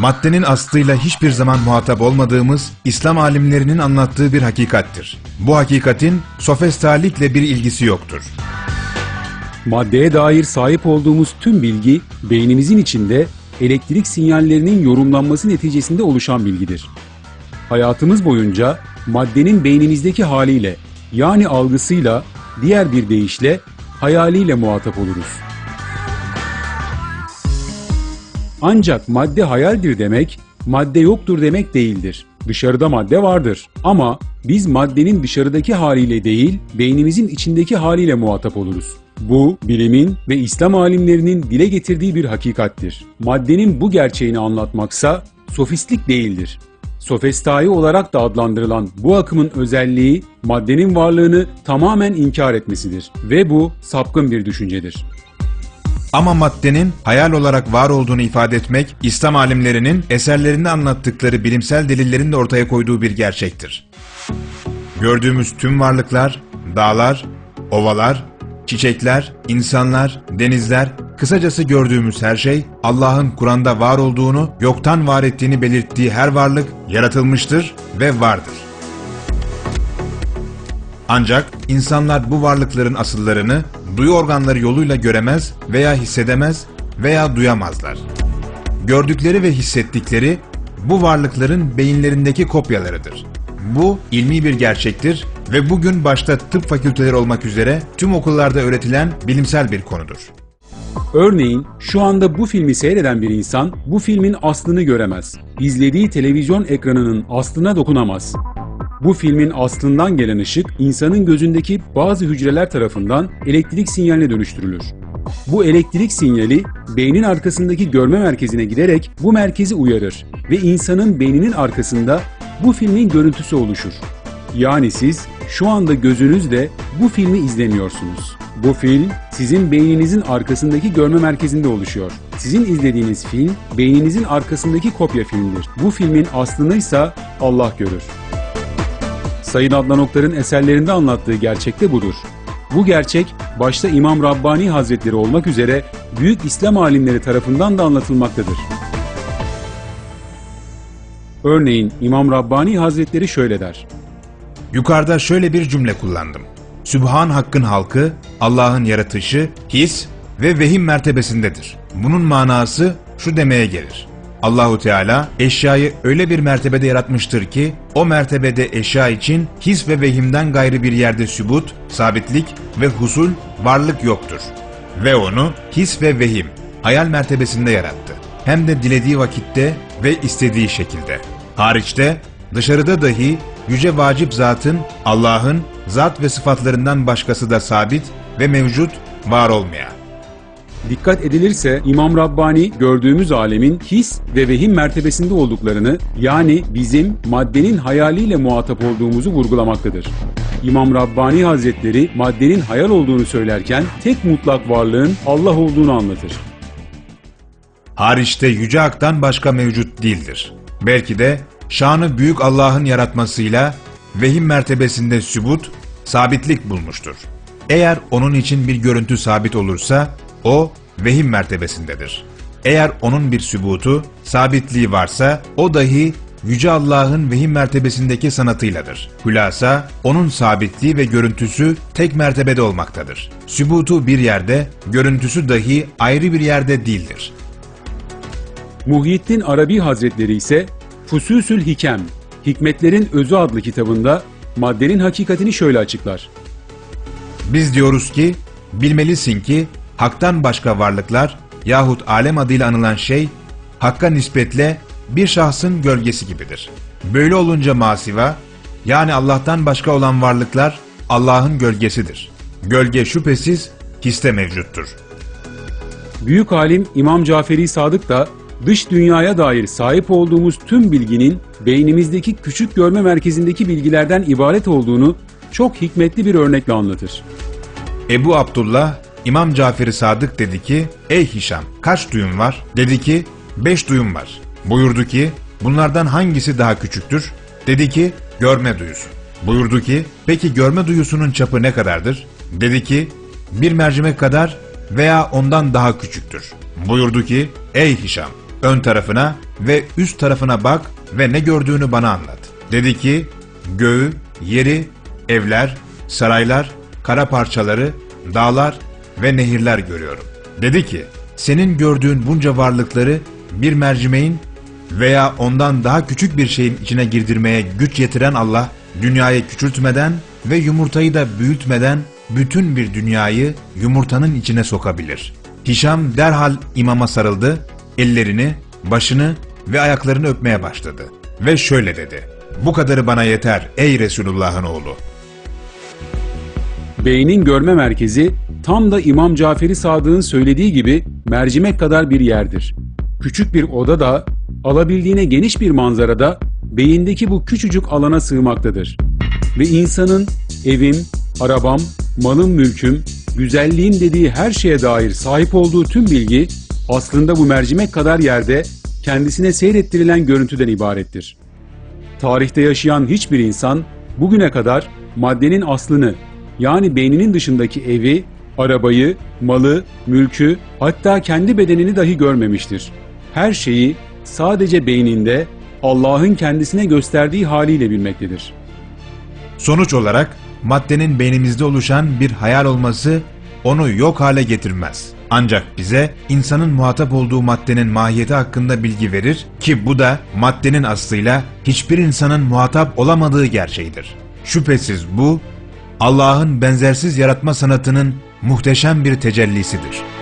maddenin aslıyla hiçbir zaman muhatap olmadığımız İslam alimlerinin anlattığı bir hakikattir. Bu hakikatin sofestalikle bir ilgisi yoktur. Maddeye dair sahip olduğumuz tüm bilgi beynimizin içinde elektrik sinyallerinin yorumlanması neticesinde oluşan bilgidir. Hayatımız boyunca maddenin beynimizdeki haliyle yani algısıyla diğer bir deyişle hayaliyle muhatap oluruz. Ancak madde hayaldir demek, madde yoktur demek değildir. Dışarıda madde vardır ama biz maddenin dışarıdaki haliyle değil, beynimizin içindeki haliyle muhatap oluruz. Bu, bilimin ve İslam alimlerinin dile getirdiği bir hakikattir. Maddenin bu gerçeğini anlatmaksa sofistlik değildir. Sofestai olarak da adlandırılan bu akımın özelliği maddenin varlığını tamamen inkar etmesidir ve bu sapkın bir düşüncedir. Ama maddenin hayal olarak var olduğunu ifade etmek, İslam alimlerinin eserlerinde anlattıkları bilimsel delillerin de ortaya koyduğu bir gerçektir. Gördüğümüz tüm varlıklar, dağlar, ovalar, çiçekler, insanlar, denizler, kısacası gördüğümüz her şey Allah'ın Kur'an'da var olduğunu, yoktan var ettiğini belirttiği her varlık yaratılmıştır ve vardır. Ancak insanlar bu varlıkların asıllarını duyu organları yoluyla göremez veya hissedemez veya duyamazlar. Gördükleri ve hissettikleri bu varlıkların beyinlerindeki kopyalarıdır. Bu ilmi bir gerçektir ve bugün başta tıp fakülteleri olmak üzere tüm okullarda öğretilen bilimsel bir konudur. Örneğin şu anda bu filmi seyreden bir insan bu filmin aslını göremez. İzlediği televizyon ekranının aslına dokunamaz. Bu filmin aslından gelen ışık insanın gözündeki bazı hücreler tarafından elektrik sinyaline dönüştürülür. Bu elektrik sinyali beynin arkasındaki görme merkezine giderek bu merkezi uyarır ve insanın beyninin arkasında bu filmin görüntüsü oluşur. Yani siz şu anda gözünüzle bu filmi izlemiyorsunuz. Bu film sizin beyninizin arkasındaki görme merkezinde oluşuyor. Sizin izlediğiniz film beyninizin arkasındaki kopya filmdir. Bu filmin aslını ise Allah görür. Sayın Adnan Oktar'ın eserlerinde anlattığı gerçek de budur. Bu gerçek başta İmam Rabbani Hazretleri olmak üzere büyük İslam alimleri tarafından da anlatılmaktadır. Örneğin İmam Rabbani Hazretleri şöyle der. Yukarıda şöyle bir cümle kullandım. Sübhan Hakk'ın halkı, Allah'ın yaratışı, his ve vehim mertebesindedir. Bunun manası şu demeye gelir. Allahu Teala eşyayı öyle bir mertebede yaratmıştır ki o mertebede eşya için his ve vehimden gayrı bir yerde sübut, sabitlik ve husul, varlık yoktur. Ve onu his ve vehim, hayal mertebesinde yarattı. Hem de dilediği vakitte ve istediği şekilde. Hariçte, dışarıda dahi yüce vacip zatın, Allah'ın zat ve sıfatlarından başkası da sabit ve mevcut, var olmayan. Dikkat edilirse İmam Rabbani gördüğümüz alemin his ve vehim mertebesinde olduklarını yani bizim maddenin hayaliyle muhatap olduğumuzu vurgulamaktadır. İmam Rabbani Hazretleri maddenin hayal olduğunu söylerken tek mutlak varlığın Allah olduğunu anlatır. Hariçte yüce haktan başka mevcut değildir. Belki de şanı büyük Allah'ın yaratmasıyla vehim mertebesinde sübut, sabitlik bulmuştur. Eğer onun için bir görüntü sabit olursa o vehim mertebesindedir. Eğer onun bir sübutu, sabitliği varsa o dahi Yüce Allah'ın vehim mertebesindeki sanatıyladır. Hülasa, onun sabitliği ve görüntüsü tek mertebede olmaktadır. Sübutu bir yerde, görüntüsü dahi ayrı bir yerde değildir. Muhyiddin Arabi Hazretleri ise Fususül Hikem, Hikmetlerin Özü adlı kitabında maddenin hakikatini şöyle açıklar. Biz diyoruz ki, bilmelisin ki haktan başka varlıklar yahut alem adıyla anılan şey, hakka nispetle bir şahsın gölgesi gibidir. Böyle olunca masiva, yani Allah'tan başka olan varlıklar Allah'ın gölgesidir. Gölge şüphesiz histe mevcuttur. Büyük alim İmam Caferi Sadık da dış dünyaya dair sahip olduğumuz tüm bilginin beynimizdeki küçük görme merkezindeki bilgilerden ibaret olduğunu çok hikmetli bir örnekle anlatır. Ebu Abdullah, İmam Cafer-i Sadık dedi ki, Ey Hişam, kaç duyun var? Dedi ki, beş duyum var. Buyurdu ki, bunlardan hangisi daha küçüktür? Dedi ki, görme duyusu. Buyurdu ki, peki görme duyusunun çapı ne kadardır? Dedi ki, bir mercimek kadar veya ondan daha küçüktür. Buyurdu ki, ey Hişam, ön tarafına ve üst tarafına bak ve ne gördüğünü bana anlat. Dedi ki, göğü, yeri, evler, saraylar, kara parçaları, dağlar ve nehirler görüyorum. Dedi ki, senin gördüğün bunca varlıkları bir mercimeğin veya ondan daha küçük bir şeyin içine girdirmeye güç yetiren Allah, dünyayı küçültmeden ve yumurtayı da büyütmeden bütün bir dünyayı yumurtanın içine sokabilir. Hişam derhal imama sarıldı, ellerini, başını ve ayaklarını öpmeye başladı. Ve şöyle dedi, bu kadarı bana yeter ey Resulullah'ın oğlu. Beynin görme merkezi tam da İmam Caferi Sadık'ın söylediği gibi mercimek kadar bir yerdir. Küçük bir oda da alabildiğine geniş bir manzarada beyindeki bu küçücük alana sığmaktadır. Ve insanın evim, arabam, malım mülküm, güzelliğim dediği her şeye dair sahip olduğu tüm bilgi aslında bu mercimek kadar yerde kendisine seyrettirilen görüntüden ibarettir. Tarihte yaşayan hiçbir insan bugüne kadar maddenin aslını yani beyninin dışındaki evi, arabayı, malı, mülkü hatta kendi bedenini dahi görmemiştir. Her şeyi sadece beyninde Allah'ın kendisine gösterdiği haliyle bilmektedir. Sonuç olarak maddenin beynimizde oluşan bir hayal olması onu yok hale getirmez. Ancak bize insanın muhatap olduğu maddenin mahiyeti hakkında bilgi verir ki bu da maddenin aslıyla hiçbir insanın muhatap olamadığı gerçeğidir. Şüphesiz bu Allah'ın benzersiz yaratma sanatının muhteşem bir tecellisidir.